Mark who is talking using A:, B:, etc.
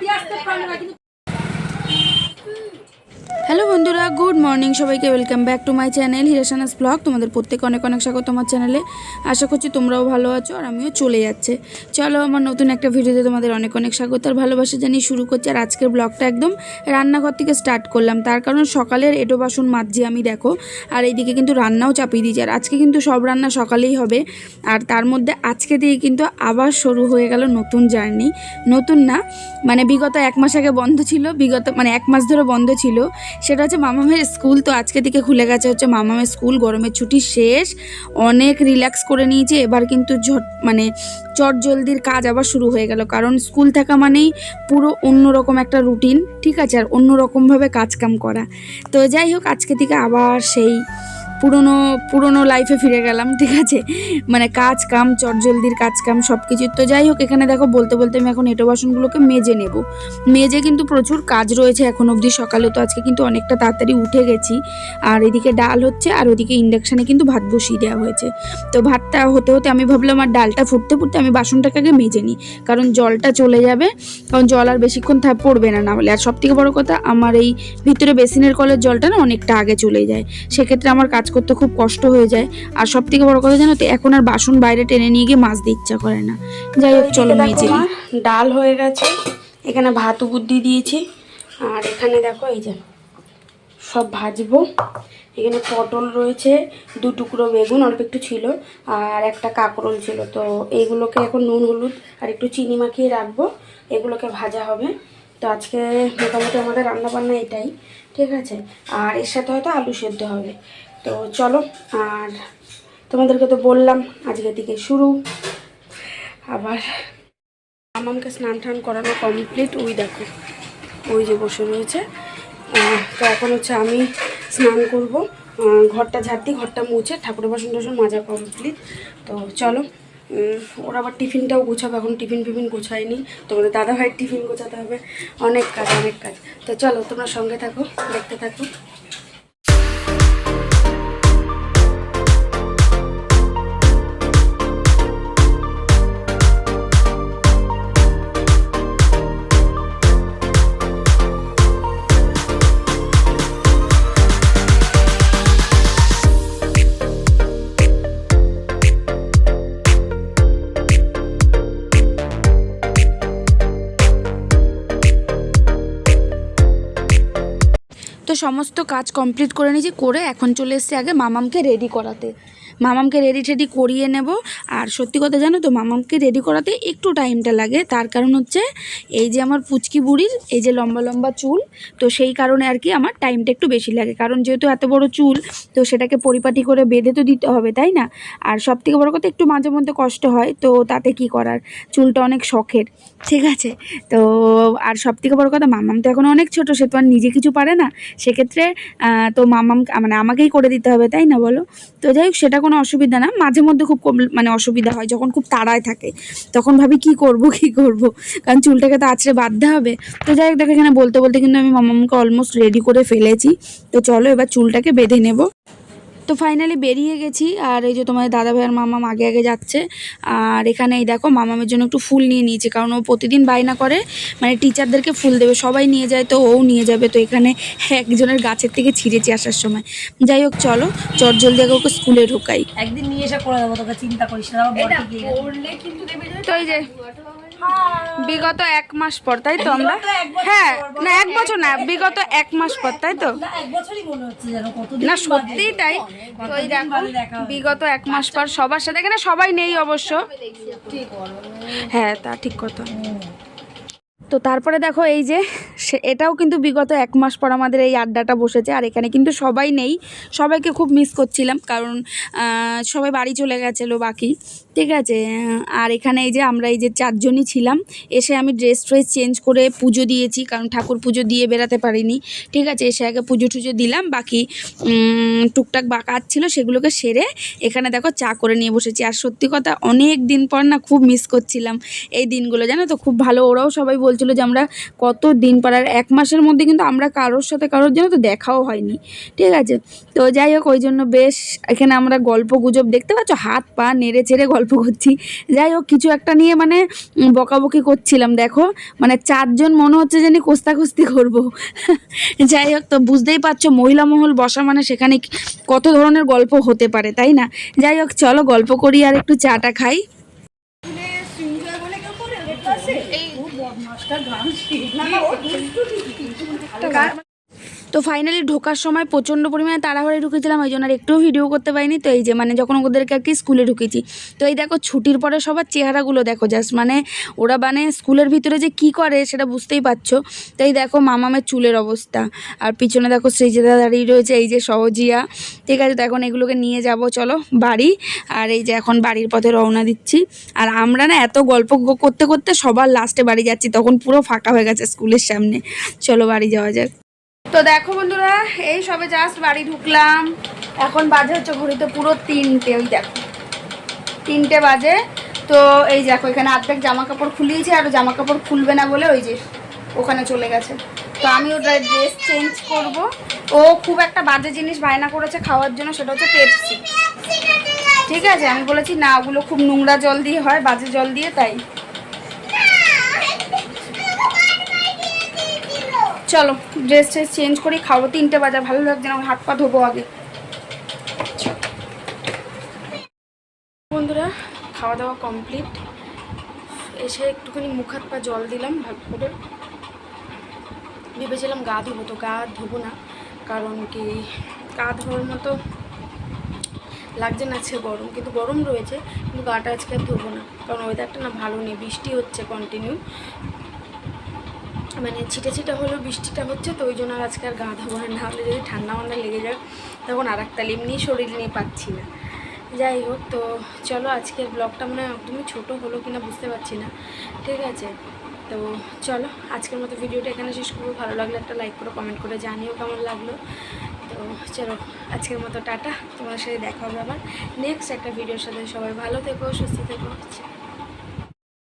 A: দিয়ে আসতে পারল না কিন্তু হ্যালো বন্ধুরা, গুড মর্নিং সবাইকে, welcome back to my channel হিরাসানাস blog. তোমাদের প্রত্যেকে অনেক অনেক স্বাগত আমার চ্যানেলে। আশা করছি তোমরাও ভালো আছো আর আমিও চলে যাচ্ছে। চলো আমার নতুন একটা ভিডিওতে তোমাদের অনেক অনেক স্বাগত আর ভালোবাসা জানিয়ে শুরু করছি। আর আজকের ব্লগটা একদম রান্নাঘর থেকে স্টার্ট করলাম। তার কারণ সকালের এটো বাসন মাজছি আমি, দেখো। আর এইদিকে কিন্তু রান্নাও চাপিয়ে দিয়েছি। আর আজকে কিন্তু সব রান্না সকালেই হবে। আর তার মধ্যে আজকে দিয়ে কিন্তু আবার শুরু হয়ে গেল নতুন জার্নি। নতুন না মানে বিগত এক মাস আগে বন্ধ ছিল, বিগত মানে এক মাস ধরে বন্ধ ছিল। সেটা হচ্ছে মামামের স্কুল, তো আজকে দিকে খুলে গেছে হচ্ছে মামামের স্কুল, গরমের ছুটি শেষ। অনেক রিল্যাক্স করে নিয়েছে, এবার কিন্তু ঝট মানে চট জলদির কাজ আবার শুরু হয়ে গেল। কারণ স্কুল থাকা মানেই পুরো অন্যরকম একটা রুটিন ঠিক আছে? আর অন্যরকমভাবে কাজকাম করা। তো যাই হোক, আজকে থেকে আবার সেই পুরনো পুরনো লাইফে ফিরে গেলাম, ঠিক আছে? মানে কাজ কাম, চটজলদির কাজ কাম সব কিছু তো যাই হোক, এখানে দেখো, বলতে বলতে আমি এখন এঁটো বাসনগুলোকে মেজে নেব। মেজে কিন্তু প্রচুর কাজ রয়েছে এখন অবধি সকালে, তো আজকে কিন্তু অনেকটা তাড়াতাড়ি উঠে গেছি। আর এদিকে ডাল হচ্ছে, আর ওদিকে ইন্ডাকশানে কিন্তু ভাত বসিয়ে দেওয়া হয়েছে। তো ভাতটা হতে হতে আমি ভাবলাম, আর ডালটা ফুটতে ফুটতে আমি বাসনটাকে আগে মেজে নিই। কারণ জলটা চলে যাবে, কারণ জল আর বেশিক্ষণ থা, পড়বে না না হলে। আর সব থেকে বড় কথা, আমার এই ভিতরে বেসিনের কলের জলটা না অনেকটা আগে চলে যায়। সেক্ষেত্রে আমার কাজ করতে খুব কষ্ট হয়ে যায়। আর সব থেকে বড় কথা জানো তো এখন আর বাসন বাইরে টেনে নিয়ে গিয়ে মাছ দিতে ইচ্ছা করে না। যাই হোক চলো মেজে। ডাল হয়ে গেছে। এখানে ভাত বুদ্ধি দিয়েছি। আর এখানে দেখো এই যে সব ভাজবো। এখানে পটল রয়েছে দু টুকরো বেগুন অল্প একটু ছিল আর একটা কাঁকরোল ছিল। তো এইগুলোকে এখন নুন হলুদ আর একটু চিনি মাখিয়ে রাখব। এগুলোকে ভাজা হবে। তো আজকে মোটামুটি আমাদের রান্না বান্না এটাই ঠিক আছে? আর এর সাথে হয়তো আলু সেদ্ধ হবে। তো চলো, আর তোমাদেরকে তো বললাম আজকে থেকে শুরু। আবার আমাকে স্নান টান করানো কমপ্লিট ওই দেখো, ওই যে বসে রয়েছে। তো এখন হচ্ছে আমি স্নান করব। ঘরটা ঝাড়তি ঘরটা মুছে ঠাকুরের বাসন টাসন মাজা কমপ্লিট তো চলো ওরা আবার টিফিনটাও গোছাবো, এখন টিফিন ফিফিন গোছায়নি। তোমাদের দাদা ভাইয়ের টিফিন গোছাতে হবে। অনেক কাজ অনেক কাজ। তো চলো, তোমরা সঙ্গে থাকো, দেখতে থাকো। তো সমস্ত কাজ কমপ্লিট করে নিয়েছি করে এখন চলে এসছি আগে মামামকে রেডি করাতে। মামামকে রেডি টেডি করিয়ে নেব। আর সত্যি কথা জানো তো, মামামকে রেডি করাতে একটু টাইমটা লাগে। তার কারণ হচ্ছে, এই যে আমার পুচকি বুড়ির, এই যে লম্বা লম্বা চুল, তো সেই কারণে আর কি আমার টাইমটা একটু বেশি লাগে। কারণ যেহেতু এত বড় চুল, তো সেটাকে পরিপাটি করে বেঁধে তো দিতে হবে, তাই না? আর সব থেকে বড় কথা, একটু মাঝে মধ্যে কষ্ট হয়, তো তাতে কি করার? চুলটা অনেক শখের, ঠিক আছে? তো আর সব থেকে বড় কথা, মামাম তো এখন অনেক ছোট, সে তো আর নিজে কিছু পারে না। সেক্ষেত্রে তো মামাম মানে আমাকেই করে দিতে হবে, তাই না বলো? তো যাই হোক, সেটা অসুবিধা না। মাঝে মধ্যে খুব মানে অসুবিধা হয়, যখন খুব তাড়ায় থাকে। তখন ভাবি, কি করব কি করব? কারণ চুলটাকে তো আছড়ে বাঁধতে হবে। তো যাই হোক, দেখো এখানে বলতে বলতে কিন্তু আমি মামামকে অলমোস্ট রেডি করে ফেলেছি। তো চলো এবার চুলটাকে বেঁধে নেব। তো ফাইনালি বেরিয়ে গেছি আর এই যে তোমার দাদা ভাইয়ের মামাম আগে আগে যাচ্ছে। আর এখানে এই দেখো মামামের জন্য একটু ফুল নিয়ে নিয়েছে কারণ ও প্রতিদিন বায়না করে মানে টিচারদেরকে ফুল দেবে সবাই নিয়ে যায় তো ও নিয়ে যাবে। তো এখানে একজনের গাছের থেকে ছিঁড়েছি আসার সময়। যাই হোক চলো চট জলদি আগে ওকে স্কুলে ঢুকাই।
B: একদিন নিয়ে এসে করে দেবো তোকে চিন্তা করিস না।
A: তো এই যে বিগত এক মাস পর তাই তো আমরা? হ্যাঁ না এক বছর না বিগত এক মাস পর তাই তো?
B: না এক বছরই মনে হচ্ছে যেন কতদিন
A: না
B: বাদে।
A: সত্যিই তাই। তো এই দেখো। বিগত এক মাস পর সবার সাথে এখানে সবাই নেই অবশ্য। হ্যাঁ তা ঠিক কথা। তো তারপরে দেখো এই যে এটাও কিন্তু বিগত এক মাস পর আমাদের এই আড্ডাটা বসেছে, আর এখানে কিন্তু সবাই নেই। সবাইকে খুব মিস করছিলাম, কারণ সবাই বাড়ি চলে গেছিল বাকি, ঠিক আছে? আর এখানে এই যে আমরা এই যে চারজনই ছিলাম, এসে আমি ড্রেস ট্রেস চেঞ্জ করে পুজো দিয়েছি, কারণ ঠাকুর পুজো দিয়ে বেরাতে পারিনি, ঠিক আছে? এসে আগে পুজো টুজো দিলাম, বাকি টুকটাক বা কাজ ছিল সেগুলোকে সেরে এখানে দেখো চা করে নিয়ে বসেছি। আর সত্যি কথা, অনেক দিন পর না খুব মিস করছিলাম এই দিনগুলো, জানো তো? খুব ভালো, ওরাও সবাই বলছিল যে আমরা কত দিন পর আর এক মাসের মধ্যে কিন্তু আমরা কারোর সাথে কারোর জন্য তো দেখাও হয়নি। ঠিক আছে? তো যাই হোক, ওই জন্য বেশ এখানে আমরা গল্প গুজব দেখতে পাচ্ছ? হাত পা নেড়ে চেড়ে গল্প করছি। যাই হোক, কিছু একটা নিয়ে মানে বকাবকি করছিলাম, দেখো। মানে চারজন মনে হচ্ছে জানি কোস্তাকুস্তি করব। যাই হোক, তো বুঝতেই পারছ, মহিলা মহল বসা মানে সেখানে কত ধরনের গল্প হতে পারে, তাই না? যাই হোক, চলো গল্প করি আর একটু চাটা খাই। বদমাসটা গান শিখলাম তো ফাইনালি ঢোকার সময় প্রচণ্ড পরিমাণে তাড়াহুড়ে ঢুকেছিলাম, ওই জন্য আর একটুও ভিডিও করতে পারিনি। তো এই যে মানে যখন ওদেরকে আর কি স্কুলে ঢুকেছি, তো এই দেখো ছুটির পরে সবার চেহারাগুলো দেখো জাস্ট মানে ওরা মানে স্কুলের ভিতরে যে কি করে সেটা বুঝতেই পারছ। তো এই দেখো মামামের চুলের অবস্থা, আর পিছনে দেখো সৃজিতা দাঁড়িয়ে রয়েছে, এই যে সহজিয়া। ঠিক আছে, তো এখন এগুলোকে নিয়ে যাব, চলো বাড়ি। আর এই যে এখন বাড়ির পথে রওনা দিচ্ছি। আর আমরা না এত গল্প করতে করতে সবার লাস্টে বাড়ি যাচ্ছি, তখন পুরো ফাঁকা হয়ে গেছে স্কুলের সামনে। চলো বাড়ি যাওয়া যাক। তো দেখো বন্ধুরা, এই সবে জাস্ট বাড়ি ঢুকলাম। এখন বাজে হচ্ছে ঘড়িতে পুরো তিনটে, ওই দেখো। তিনটে বাজে। তো এই দেখো, এখানে অর্ধেক জামা কাপড় খুলিয়েছে আর জামা কাপড় খুলবে না বলে ওই যে ওখানে চলে গেছে। তো আমি ওটা ড্রেস চেঞ্জ করব। ও খুব একটা বাজে জিনিস বায়না করেছে খাওয়ার জন্য, সেটা হচ্ছে পেপসি ঠিক আছে, আমি বলেছি না, ওগুলো খুব নোংরা জল দিয়ে হয়, বাজে জল দিয়ে, তাই। চলো ড্রেস ট্রেস চেঞ্জ করি, খাব, তিনটে বাজে ভালো লাগছে না, হাত পা ধোবো আগে। বন্ধুরা, খাওয়া দাওয়া কমপ্লিট এসে একটুখানি মুখ হাত পা জল দিলাম, ভালো করে। ভেবেছিলাম গা ধোবো, তো গা ধোবো না, কারণ কি গা ধোয়ার মতো লাগছে না, আজকে গরম, কিন্তু গরম রয়েছে, কিন্তু গাটা আজকে আর ধোবো না, কারণ ওয়েদারটা না ভালো নেই, বৃষ্টি হচ্ছে কন্টিনিউ মানে ছিটে ছিটে হলেও বৃষ্টিটা হচ্ছে, তো ওই জন্য আর আজকে আর গা না না হলে যদি ঠান্ডা মান্ডা লেগে যায়, তখন আর একটা এমনি শরীর নিয়ে পাচ্ছি না। যাই হোক, তো চলো আজকের ব্লগটা মানে একদমই ছোটো হলো কিনা বুঝতে পারছি না। ঠিক আছে, তো চলো আজকের মতো ভিডিওটা এখানে শেষ করব। ভালো লাগলে একটা লাইক করে কমেন্ট করে জানিও কেমন লাগল। তো চলো আজকের মতো টাটা তোমার সাথে দেখা হবে আবার নেক্সট একটা ভিডিওর সাথে। সবাই ভালো থেকো, সুস্থ থেকো।